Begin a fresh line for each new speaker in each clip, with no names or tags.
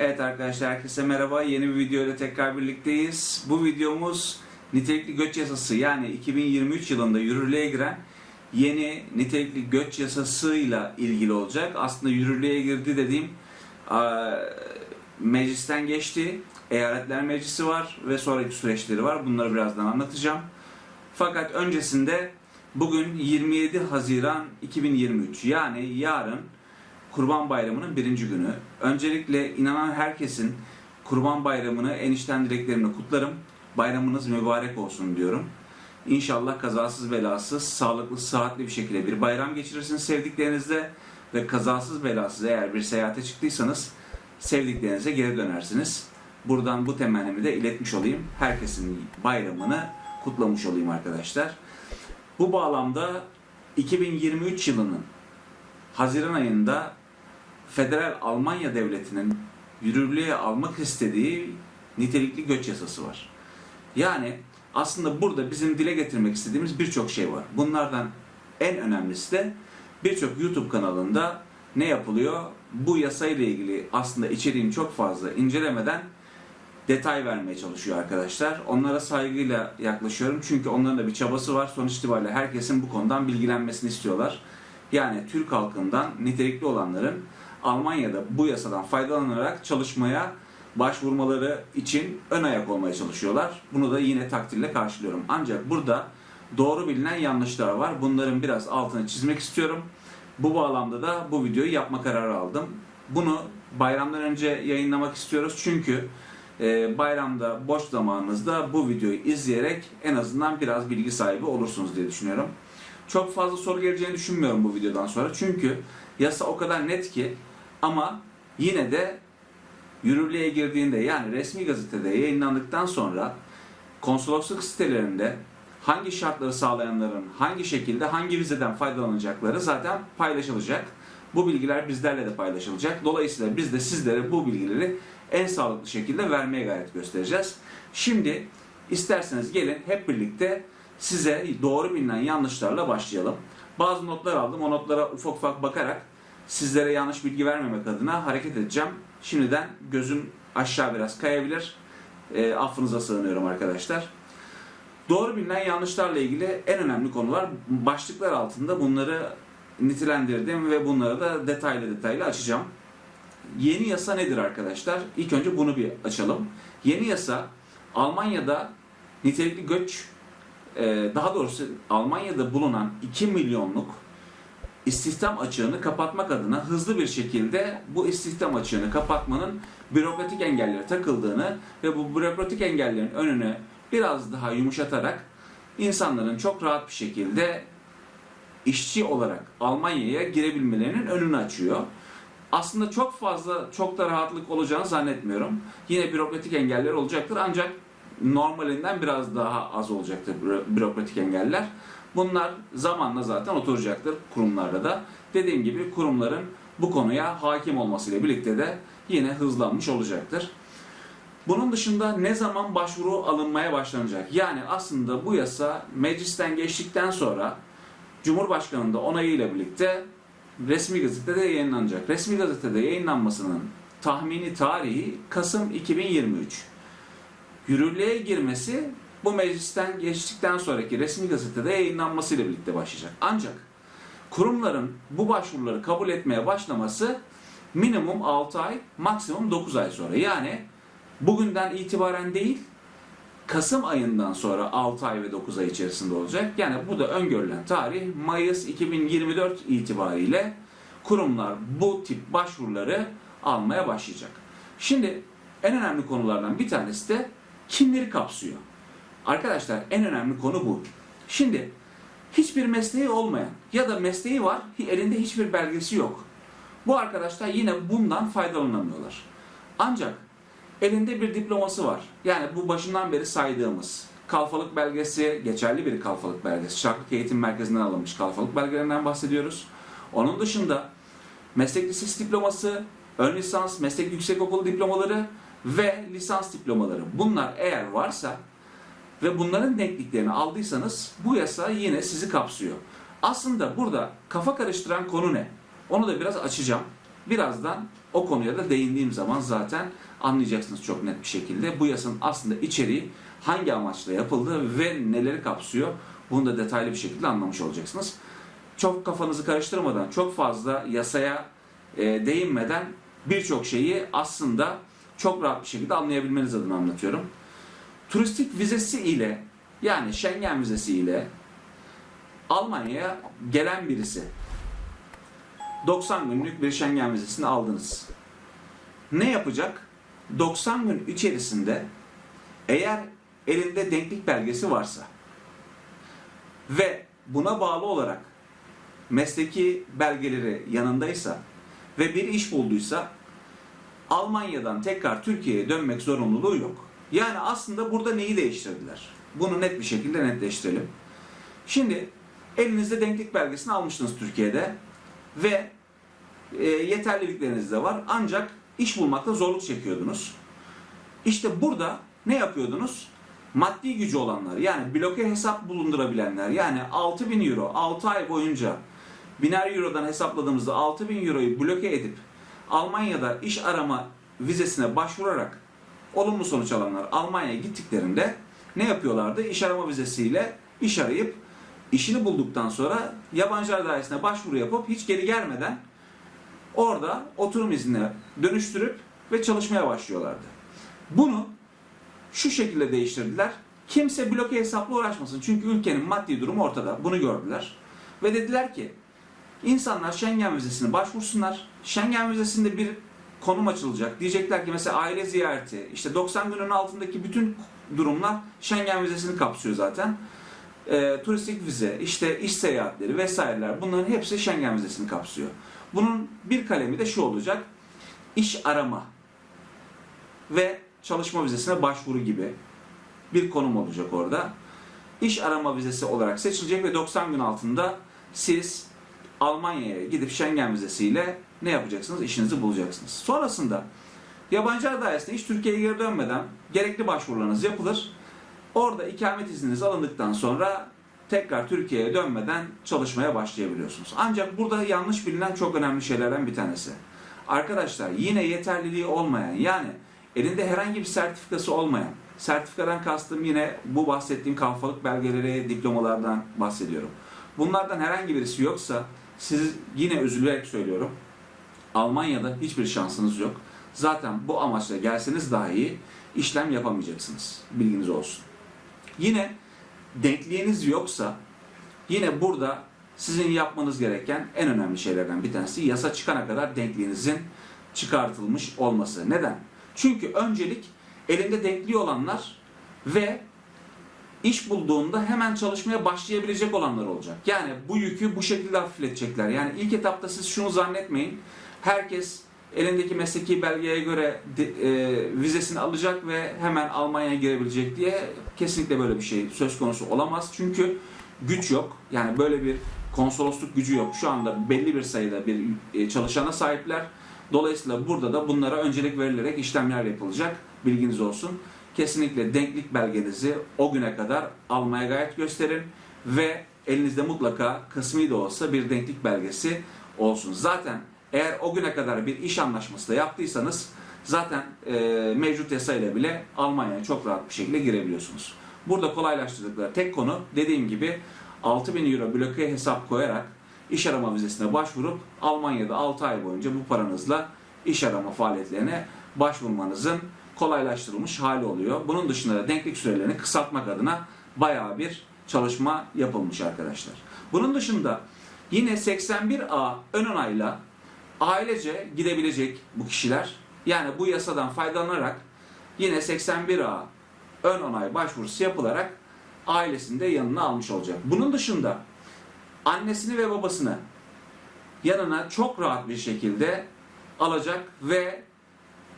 Evet arkadaşlar herkese merhaba. Yeni bir video ile tekrar birlikteyiz. Bu videomuz nitelikli göç yasası yani 2023 yılında yürürlüğe giren yeni nitelikli göç yasasıyla ilgili olacak. Aslında yürürlüğe girdi dediğim meclisten geçti. Eyaletler Meclisi var ve sonraki süreçleri var. Bunları birazdan anlatacağım. Fakat öncesinde bugün 27 Haziran 2023 yani yarın Kurban Bayramı'nın birinci günü. Öncelikle inanan herkesin Kurban Bayramı'nı en içten dileklerimle kutlarım. Bayramınız mübarek olsun diyorum. İnşallah kazasız belasız, sağlıklı, sıhhatli bir şekilde bir bayram geçirirsiniz sevdiklerinizle ve kazasız belasız eğer bir seyahate çıktıysanız sevdiklerinize geri dönersiniz. Buradan bu temennimi de iletmiş olayım. Herkesin bayramını kutlamış olayım arkadaşlar. Bu bağlamda 2023 yılının Haziran ayında Federal Almanya Devleti'nin yürürlüğe almak istediği nitelikli göç yasası var. Yani aslında burada bizim dile getirmek istediğimiz birçok şey var. Bunlardan en önemlisi de birçok YouTube kanalında ne yapılıyor? Bu yasayla ilgili aslında içeriğini çok fazla incelemeden detay vermeye çalışıyor arkadaşlar. Onlara saygıyla yaklaşıyorum çünkü onların da bir çabası var. Sonuç itibariyle herkesin bu konudan bilgilenmesini istiyorlar. Yani Türk halkından nitelikli olanların Almanya'da bu yasadan faydalanarak çalışmaya başvurmaları için ön ayak olmaya çalışıyorlar. Bunu da yine takdirle karşılıyorum. Ancak burada doğru bilinen yanlışlar var. Bunların biraz altını çizmek istiyorum. Bu bağlamda da bu videoyu yapma kararı aldım. Bunu bayramdan önce yayınlamak istiyoruz. Çünkü e, bayramda boş zamanınızda bu videoyu izleyerek en azından biraz bilgi sahibi olursunuz diye düşünüyorum. Çok fazla soru geleceğini düşünmüyorum bu videodan sonra. Çünkü yasa o kadar net ki ama yine de yürürlüğe girdiğinde yani resmi gazetede yayınlandıktan sonra konsolosluk sitelerinde hangi şartları sağlayanların hangi şekilde hangi vizeden faydalanacakları zaten paylaşılacak. Bu bilgiler bizlerle de paylaşılacak. Dolayısıyla biz de sizlere bu bilgileri en sağlıklı şekilde vermeye gayret göstereceğiz. Şimdi isterseniz gelin hep birlikte size doğru bilinen yanlışlarla başlayalım. Bazı notlar aldım. O notlara ufak ufak bakarak sizlere yanlış bilgi vermemek adına hareket edeceğim. Şimdiden gözüm aşağı biraz kayabilir. E, affınıza sığınıyorum arkadaşlar. Doğru bilinen yanlışlarla ilgili en önemli konular başlıklar altında bunları nitelendirdim ve bunları da detaylı detaylı açacağım. Yeni yasa nedir arkadaşlar? İlk önce bunu bir açalım. Yeni yasa Almanya'da nitelikli göç e, daha doğrusu Almanya'da bulunan 2 milyonluk istihdam açığını kapatmak adına hızlı bir şekilde bu istihdam açığını kapatmanın bürokratik engellere takıldığını ve bu bürokratik engellerin önünü biraz daha yumuşatarak insanların çok rahat bir şekilde işçi olarak Almanya'ya girebilmelerinin önünü açıyor. Aslında çok fazla, çok da rahatlık olacağını zannetmiyorum. Yine bürokratik engeller olacaktır ancak normalinden biraz daha az olacaktır büro- bürokratik engeller. Bunlar zamanla zaten oturacaktır kurumlarda da. Dediğim gibi kurumların bu konuya hakim olmasıyla birlikte de yine hızlanmış olacaktır. Bunun dışında ne zaman başvuru alınmaya başlanacak? Yani aslında bu yasa meclisten geçtikten sonra Cumhurbaşkanı'nın da onayıyla birlikte resmi gazetede yayınlanacak. Resmi gazetede yayınlanmasının tahmini tarihi Kasım 2023. Yürürlüğe girmesi bu meclisten geçtikten sonraki resmi gazetede yayınlanmasıyla birlikte başlayacak. Ancak kurumların bu başvuruları kabul etmeye başlaması minimum 6 ay, maksimum 9 ay sonra. Yani bugünden itibaren değil, Kasım ayından sonra 6 ay ve 9 ay içerisinde olacak. Yani bu da öngörülen tarih Mayıs 2024 itibariyle kurumlar bu tip başvuruları almaya başlayacak. Şimdi en önemli konulardan bir tanesi de kimleri kapsıyor? Arkadaşlar en önemli konu bu. Şimdi hiçbir mesleği olmayan ya da mesleği var elinde hiçbir belgesi yok. Bu arkadaşlar yine bundan faydalanamıyorlar. Ancak elinde bir diploması var. Yani bu başından beri saydığımız kalfalık belgesi, geçerli bir kalfalık belgesi. Şarklık Eğitim Merkezi'nden alınmış kalfalık belgelerinden bahsediyoruz. Onun dışında meslek lisesi diploması, ön lisans, meslek yüksekokulu diplomaları ve lisans diplomaları. Bunlar eğer varsa ve bunların denkliklerini aldıysanız bu yasa yine sizi kapsıyor. Aslında burada kafa karıştıran konu ne? Onu da biraz açacağım. Birazdan o konuya da değindiğim zaman zaten anlayacaksınız çok net bir şekilde. Bu yasanın aslında içeriği hangi amaçla yapıldığı ve neleri kapsıyor bunu da detaylı bir şekilde anlamış olacaksınız. Çok kafanızı karıştırmadan, çok fazla yasaya e, değinmeden birçok şeyi aslında çok rahat bir şekilde anlayabilmeniz adına anlatıyorum. Turistik vizesi ile yani Schengen vizesi ile Almanya'ya gelen birisi 90 günlük bir Schengen vizesini aldınız. Ne yapacak? 90 gün içerisinde eğer elinde denklik belgesi varsa ve buna bağlı olarak mesleki belgeleri yanındaysa ve bir iş bulduysa Almanya'dan tekrar Türkiye'ye dönmek zorunluluğu yok. Yani aslında burada neyi değiştirdiler? Bunu net bir şekilde netleştirelim. Şimdi elinizde denklik belgesini almıştınız Türkiye'de ve e, yeterlilikleriniz de var. Ancak iş bulmakta zorluk çekiyordunuz. İşte burada ne yapıyordunuz? Maddi gücü olanlar yani bloke hesap bulundurabilenler yani 6000 euro 6 ay boyunca biner eurodan hesapladığımızda 6000 euroyu bloke edip Almanya'da iş arama vizesine başvurarak olumlu sonuç alanlar Almanya'ya gittiklerinde ne yapıyorlardı? İş arama vizesiyle iş arayıp işini bulduktan sonra yabancılar dairesine başvuru yapıp hiç geri gelmeden orada oturum iznine dönüştürüp ve çalışmaya başlıyorlardı. Bunu şu şekilde değiştirdiler. Kimse bloke hesapla uğraşmasın. Çünkü ülkenin maddi durumu ortada. Bunu gördüler. Ve dediler ki insanlar Schengen vizesine başvursunlar. Schengen vizesinde bir konum açılacak. Diyecekler ki mesela aile ziyareti, işte 90 günün altındaki bütün durumlar Schengen vizesini kapsıyor zaten. E, turistik vize, işte iş seyahatleri vesaireler bunların hepsi Schengen vizesini kapsıyor. Bunun bir kalemi de şu olacak. İş arama ve çalışma vizesine başvuru gibi bir konum olacak orada. İş arama vizesi olarak seçilecek ve 90 gün altında siz Almanya'ya gidip Schengen vizesiyle ne yapacaksınız? İşinizi bulacaksınız. Sonrasında yabancılar dairesine hiç Türkiye'ye geri dönmeden gerekli başvurularınız yapılır. Orada ikamet izniniz alındıktan sonra tekrar Türkiye'ye dönmeden çalışmaya başlayabiliyorsunuz. Ancak burada yanlış bilinen çok önemli şeylerden bir tanesi. Arkadaşlar yine yeterliliği olmayan yani elinde herhangi bir sertifikası olmayan, sertifikadan kastım yine bu bahsettiğim kalfalık belgeleri, diplomalardan bahsediyorum. Bunlardan herhangi birisi yoksa siz yine üzülerek söylüyorum. Almanya'da hiçbir şansınız yok. Zaten bu amaçla gelseniz dahi işlem yapamayacaksınız. Bilginiz olsun. Yine denkliğiniz yoksa yine burada sizin yapmanız gereken en önemli şeylerden bir tanesi yasa çıkana kadar denkliğinizin çıkartılmış olması. Neden? Çünkü öncelik elinde denkliği olanlar ve iş bulduğunda hemen çalışmaya başlayabilecek olanlar olacak. Yani bu yükü bu şekilde hafifletecekler. Yani ilk etapta siz şunu zannetmeyin. Herkes elindeki mesleki belgeye göre e, vizesini alacak ve hemen Almanya'ya girebilecek diye kesinlikle böyle bir şey söz konusu olamaz. Çünkü güç yok. Yani böyle bir konsolosluk gücü yok. Şu anda belli bir sayıda bir e, çalışana sahipler. Dolayısıyla burada da bunlara öncelik verilerek işlemler yapılacak. Bilginiz olsun. Kesinlikle denklik belgenizi o güne kadar almaya gayet gösterin ve elinizde mutlaka kısmi de olsa bir denklik belgesi olsun. Zaten eğer o güne kadar bir iş anlaşması da yaptıysanız zaten e, mevcut yasayla bile Almanya'ya çok rahat bir şekilde girebiliyorsunuz. Burada kolaylaştırdıkları tek konu dediğim gibi 6000 euro bloke hesap koyarak iş arama vizesine başvurup Almanya'da 6 ay boyunca bu paranızla iş arama faaliyetlerine başvurmanızın kolaylaştırılmış hali oluyor. Bunun dışında da denklik sürelerini kısaltmak adına bayağı bir çalışma yapılmış arkadaşlar. Bunun dışında yine 81A ön onayla ailece gidebilecek bu kişiler. Yani bu yasadan faydalanarak yine 81A ön onay başvurusu yapılarak ailesini de yanına almış olacak. Bunun dışında annesini ve babasını yanına çok rahat bir şekilde alacak ve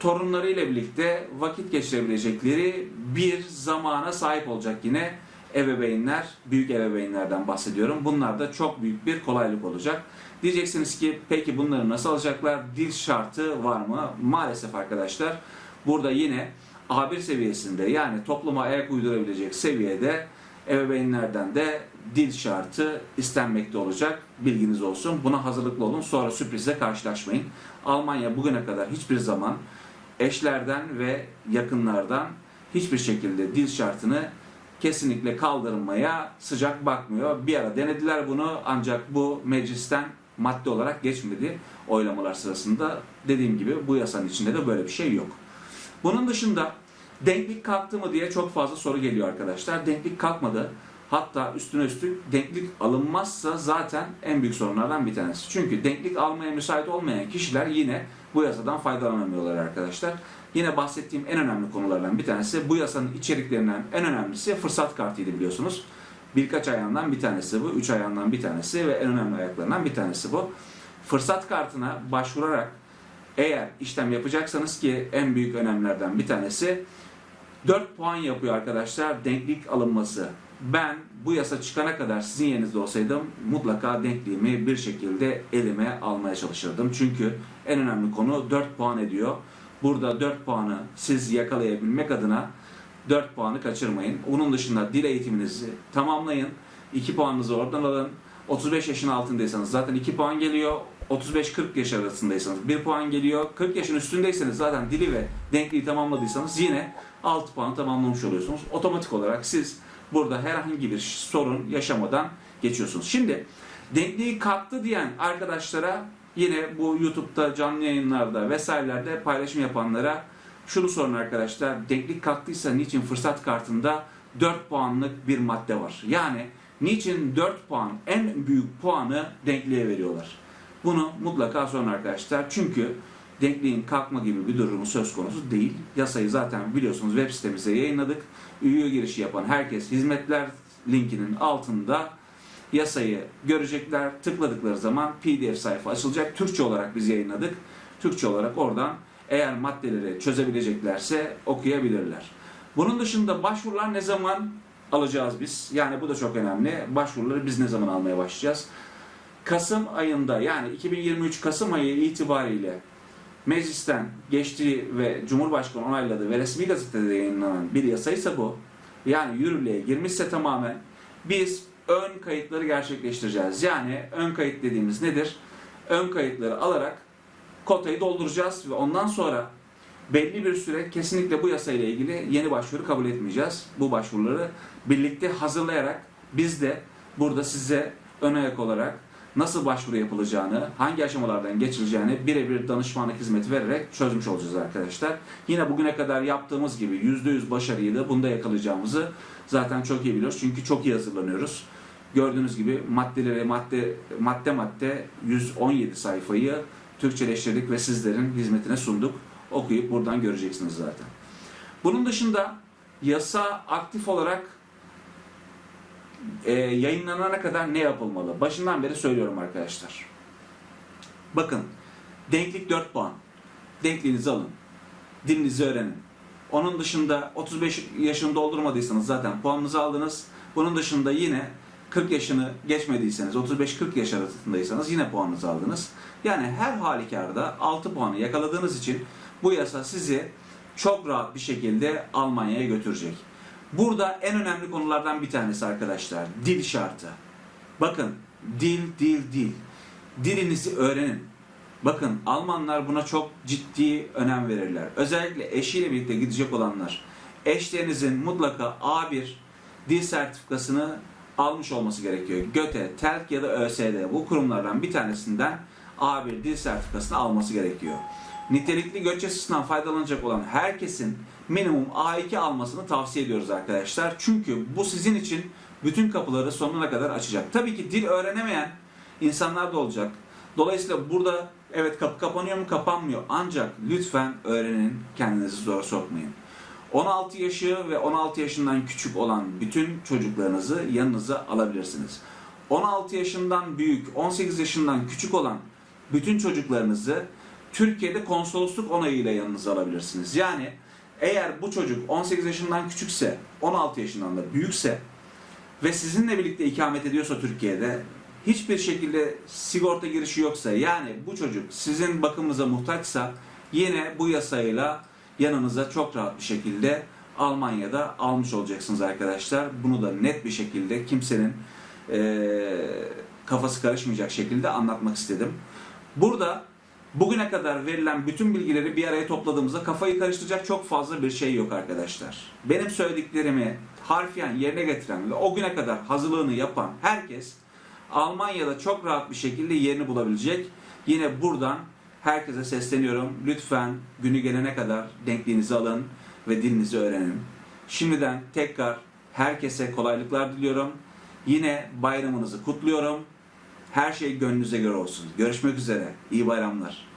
torunlarıyla birlikte vakit geçirebilecekleri bir zamana sahip olacak yine ebeveynler, büyük ebeveynlerden bahsediyorum. Bunlar da çok büyük bir kolaylık olacak. Diyeceksiniz ki peki bunları nasıl alacaklar? Dil şartı var mı? Maalesef arkadaşlar burada yine A1 seviyesinde yani topluma ayak uydurabilecek seviyede ebeveynlerden de dil şartı istenmekte olacak. Bilginiz olsun. Buna hazırlıklı olun. Sonra sürprizle karşılaşmayın. Almanya bugüne kadar hiçbir zaman eşlerden ve yakınlardan hiçbir şekilde dil şartını kesinlikle kaldırmaya sıcak bakmıyor. Bir ara denediler bunu ancak bu meclisten madde olarak geçmedi oylamalar sırasında. Dediğim gibi bu yasanın içinde de böyle bir şey yok. Bunun dışında denklik kalktı mı diye çok fazla soru geliyor arkadaşlar. Denklik kalkmadı. Hatta üstüne üstlük denklik alınmazsa zaten en büyük sorunlardan bir tanesi. Çünkü denklik almaya müsait olmayan kişiler yine bu yasadan faydalanamıyorlar arkadaşlar. Yine bahsettiğim en önemli konulardan bir tanesi bu yasanın içeriklerinden en önemlisi fırsat kartıydı biliyorsunuz. Birkaç ayağından bir tanesi bu, üç ayağından bir tanesi ve en önemli ayaklarından bir tanesi bu. Fırsat kartına başvurarak eğer işlem yapacaksanız ki en büyük önemlerden bir tanesi 4 puan yapıyor arkadaşlar denklik alınması. Ben bu yasa çıkana kadar sizin yerinizde olsaydım mutlaka denkliğimi bir şekilde elime almaya çalışırdım. Çünkü en önemli konu 4 puan ediyor. Burada 4 puanı siz yakalayabilmek adına 4 puanı kaçırmayın. Onun dışında dil eğitiminizi tamamlayın. 2 puanınızı oradan alın. 35 yaşın altındaysanız zaten 2 puan geliyor. 35-40 yaş arasındaysanız 1 puan geliyor. 40 yaşın üstündeyseniz zaten dili ve denkliği tamamladıysanız yine 6 puan tamamlamış oluyorsunuz. Otomatik olarak siz burada herhangi bir sorun yaşamadan geçiyorsunuz. Şimdi denkliği kalktı diyen arkadaşlara yine bu YouTube'da canlı yayınlarda vesairelerde paylaşım yapanlara şunu sorun arkadaşlar. Denklik kalktıysa niçin fırsat kartında 4 puanlık bir madde var? Yani niçin 4 puan en büyük puanı denkliğe veriyorlar? Bunu mutlaka sorun arkadaşlar. Çünkü denkliğin kalkma gibi bir durumu söz konusu değil. Yasayı zaten biliyorsunuz web sitemize yayınladık. Üye girişi yapan herkes hizmetler linkinin altında yasayı görecekler. Tıkladıkları zaman PDF sayfa açılacak. Türkçe olarak biz yayınladık. Türkçe olarak oradan eğer maddeleri çözebileceklerse okuyabilirler. Bunun dışında başvurular ne zaman alacağız biz? Yani bu da çok önemli. Başvuruları biz ne zaman almaya başlayacağız? Kasım ayında yani 2023 Kasım ayı itibariyle meclisten geçtiği ve Cumhurbaşkanı onayladığı ve resmi gazetede yayınlanan bir yasaysa bu. Yani yürürlüğe girmişse tamamen biz ön kayıtları gerçekleştireceğiz. Yani ön kayıt dediğimiz nedir? Ön kayıtları alarak kotayı dolduracağız ve ondan sonra belli bir süre kesinlikle bu yasayla ilgili yeni başvuru kabul etmeyeceğiz. Bu başvuruları birlikte hazırlayarak biz de burada size ön ayak olarak nasıl başvuru yapılacağını, hangi aşamalardan geçileceğini birebir danışmanlık hizmeti vererek çözmüş olacağız arkadaşlar. Yine bugüne kadar yaptığımız gibi %100 başarıyı da bunda yakalayacağımızı zaten çok iyi biliyoruz. Çünkü çok iyi hazırlanıyoruz. Gördüğünüz gibi maddeleri madde madde madde 117 sayfayı Türkçeleştirdik ve sizlerin hizmetine sunduk. Okuyup buradan göreceksiniz zaten. Bunun dışında yasa aktif olarak e, yayınlanana kadar ne yapılmalı? Başından beri söylüyorum arkadaşlar. Bakın, denklik 4 puan. Denkliğinizi alın. Dilinizi öğrenin. Onun dışında 35 yaşını doldurmadıysanız zaten puanınızı aldınız. Bunun dışında yine 40 yaşını geçmediyseniz, 35-40 yaş arasındaysanız yine puanınızı aldınız. Yani her halükarda 6 puanı yakaladığınız için bu yasa sizi çok rahat bir şekilde Almanya'ya götürecek. Burada en önemli konulardan bir tanesi arkadaşlar. Dil şartı. Bakın dil, dil, dil. Dilinizi öğrenin. Bakın Almanlar buna çok ciddi önem verirler. Özellikle eşiyle birlikte gidecek olanlar. Eşlerinizin mutlaka A1 dil sertifikasını almış olması gerekiyor. GÖTE, TELK ya da ÖSD bu kurumlardan bir tanesinden A1 dil sertifikasını alması gerekiyor. Nitelikli göç yasasından faydalanacak olan herkesin minimum A2 almasını tavsiye ediyoruz arkadaşlar. Çünkü bu sizin için bütün kapıları sonuna kadar açacak. Tabii ki dil öğrenemeyen insanlar da olacak. Dolayısıyla burada evet kapı kapanıyor mu kapanmıyor. Ancak lütfen öğrenin kendinizi zor sokmayın. 16 yaşı ve 16 yaşından küçük olan bütün çocuklarınızı yanınıza alabilirsiniz. 16 yaşından büyük, 18 yaşından küçük olan bütün çocuklarınızı Türkiye'de konsolosluk onayıyla yanınıza alabilirsiniz. Yani eğer bu çocuk 18 yaşından küçükse, 16 yaşından da büyükse ve sizinle birlikte ikamet ediyorsa Türkiye'de hiçbir şekilde sigorta girişi yoksa yani bu çocuk sizin bakımınıza muhtaçsa yine bu yasayla yanınıza çok rahat bir şekilde Almanya'da almış olacaksınız arkadaşlar. Bunu da net bir şekilde kimsenin e, kafası karışmayacak şekilde anlatmak istedim. Burada bugüne kadar verilen bütün bilgileri bir araya topladığımızda kafayı karıştıracak çok fazla bir şey yok arkadaşlar. Benim söylediklerimi harfiyen yerine getiren ve o güne kadar hazırlığını yapan herkes Almanya'da çok rahat bir şekilde yerini bulabilecek. Yine buradan herkese sesleniyorum. Lütfen günü gelene kadar denkliğinizi alın ve dilinizi öğrenin. Şimdiden tekrar herkese kolaylıklar diliyorum. Yine bayramınızı kutluyorum. Her şey gönlünüze göre olsun. Görüşmek üzere. İyi bayramlar.